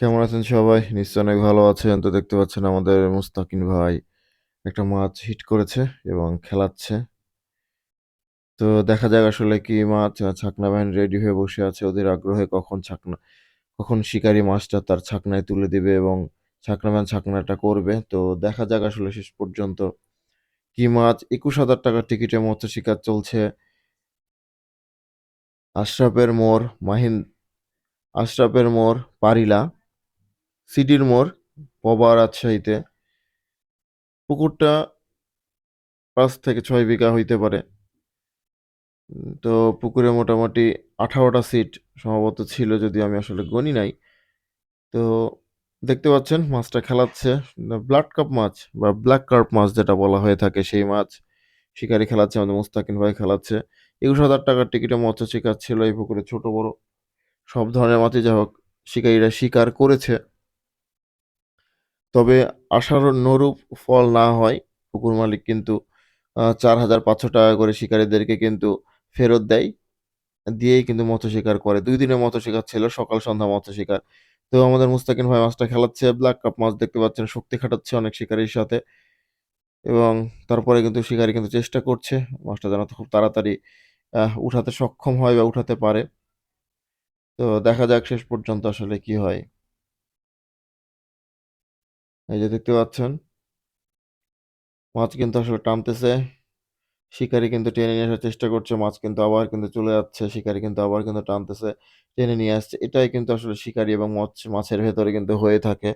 কেমন আছেন সবাই? নিশ্চয় অনেক ভালো আছেন। তো দেখতে পাচ্ছেন আমাদের মুস্তাকিন ভাই একটা মাছ হিট করেছে এবং খেলাচ্ছে। তো দেখা যাক আসলে কি মাছ ছাকনা ভ্যান রেডি হয়ে বসে আছে ওদের আগ্রহে কখন ছাকনা কখন শিকারি মাছটা তার ছাকনায় তুলে দিবে এবং ছাকনা ভ্যান ছাকনাটা করবে। তো দেখা যাক আসলে শেষ পর্যন্ত কি মাছ ৳২১,০০০ টিকিটে মৎস্য শিকার চলছে। আশরাফের মোড়, মাহিন আশরাফের মোড়, পারিলা, সিডির মোড়, পবা রাজশাহীতে। পুকুরটা পাঁচ থেকে ছয় বিঘা হইতে পারে। তো পুকুরে মোটামুটি আঠারোটা সিট সম্ভবত ছিল যদিও আমি আসলে গণি নাই। তো দেখতে পাচ্ছেন মাছটা খেলাচ্ছে। না ব্লাড কাপ মাছ বা ব্ল্যাক কার্প মাছ যেটা বলা হয়ে থাকে সেই মাছ। শিকারি খেলাচ্ছে আমাদের মুস্তাকিন ভাই খেলাচ্ছে। ৳২১,০০০ টিকিটে মৎস্য শিকার ছিল এই পুকুরে ছোট বড় সব ধরনের মাছই যাই হোক শিকারীরা শিকার করেছে। তবে আশানুরূপ ফল না হয়, পুকুর মালিক কিন্তু চার হাজার পাঁচশো টাকা করে শিকারীদেরকে কিন্তু ফেরত দেয়। দিয়েই কিন্তু মৎস্য শিকার করে। দুই দিনের মৎস্য শিকার ছিল, সকাল সন্ধ্যা মৎস্য শিকার। তো আমাদের মুস্তাকিন ভাই মাছটা খেলাচ্ছে, ব্ল্যাক কাপ মাছ দেখতে পাচ্ছেন, শক্তি খাটাচ্ছে অনেক শিকারীর সাথে। এবং তারপরে কিন্তু শিকারী কিন্তু চেষ্টা করছে, মাছটা যেন খুব তাড়াতাড়ি উঠাতে সক্ষম হয় বা উঠাতে পারে। তো দেখা যাক শেষ পর্যন্ত আসলে কি হয়। এই যে দেখতে পাচ্ছেন। মাছ কিন্তু আসলে টানতেছে। শিকারি কিন্তু টেনে নিয়ে আসার চেষ্টা করছে। মাছ কিন্তু আবার কিন্তু চলে যাচ্ছে। শিকারি কিন্তু আবার কিন্তু টানতেছে, টেনে নিয়ে আসছে। এটাই কিন্তু আসলে শিকারি এবং মাছ মাছের ভেতরে কিন্তু হয়ে থাকে।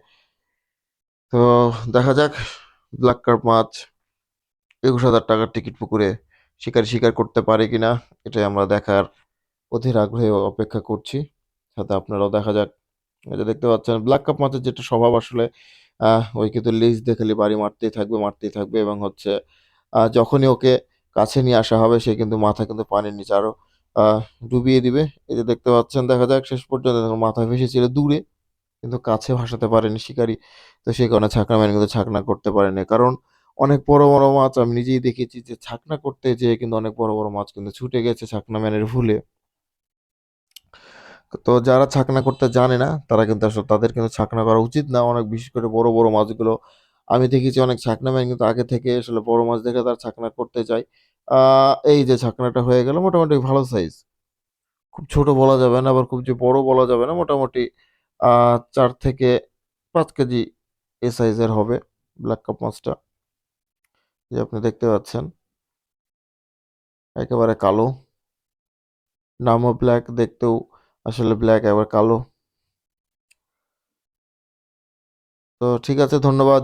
তো দেখা যাক ব্ল্যাক কার্প মাছ ৳২১,০০০ টিকিট পুকুরে শিকারী শিকার করতে পারে কিনা এটাই আমরা দেখার অধীর আগ্রহে অপেক্ষা করছি। সাথে আপনারাও দেখা যাক। যে দেখতে পাচ্ছেন ব্ল্যাক কাপ মাছের যেটা স্বভাব আসলে ওই কিন্তু লেজ দিয়ে খালি বাড়ি মারতেই থাকবে, মারতেই থাকবে এবং হচ্ছে যখনই ওকে কাছে নিয়ে আসা হবে সে কিন্তু মাথা কিন্তু পানির নিচে আরও আহ ডুবিয়ে দিবে। এই যে দেখতে পাচ্ছেন দেখা যাক শেষ পর্যন্ত মাথা ভেসেছিল দূরে কিন্তু কাছে ভাসাতে পারেনি শিকারী। তো সেই কারণে ছাকনা ম্যান কিন্তু ছাকনা করতে পারেনি। কারণ অনেক বড়, বড় মাছ আমি নিজেই দেখেছি যে ছাকনা করতে যেয়ে কিন্তু অনেক বড়, বড় মাছ কিন্তু ছুটে গেছে ছাকনা ম্যানের ভুলে। তো যারা ছাকনা করতে জানে না তারা কিন্তু আসলে তাদের কিন্তু ছাকনা করা উচিত না। অনেক বিশেষ করে বড়, বড় মাছগুলো আমি দেখেছি অনেক ছাকনা ম্যান কিন্তু আগে থেকে আসলে বড় মাছ দেখে তারা ছাকনা করতে। আ এই যে ছাকনাটা হয়ে গেল মোটামুটি ভালো সাইজ। খুব ছোট বলা যাবে না আবার খুব যে বড় বলা যাবে না। মোটামুটি ৪ থেকে পাঁচ কেজি এ সাইজের হবে ব্ল্যাক কাপ মাছটা। যে আপনি দেখতে পাচ্ছেন। একেবারে কালো। নামও ব্ল্যাক দেখতেও আসলে ব্ল্যাক আবার কালো। তো ঠিক আছে ধন্যবাদ।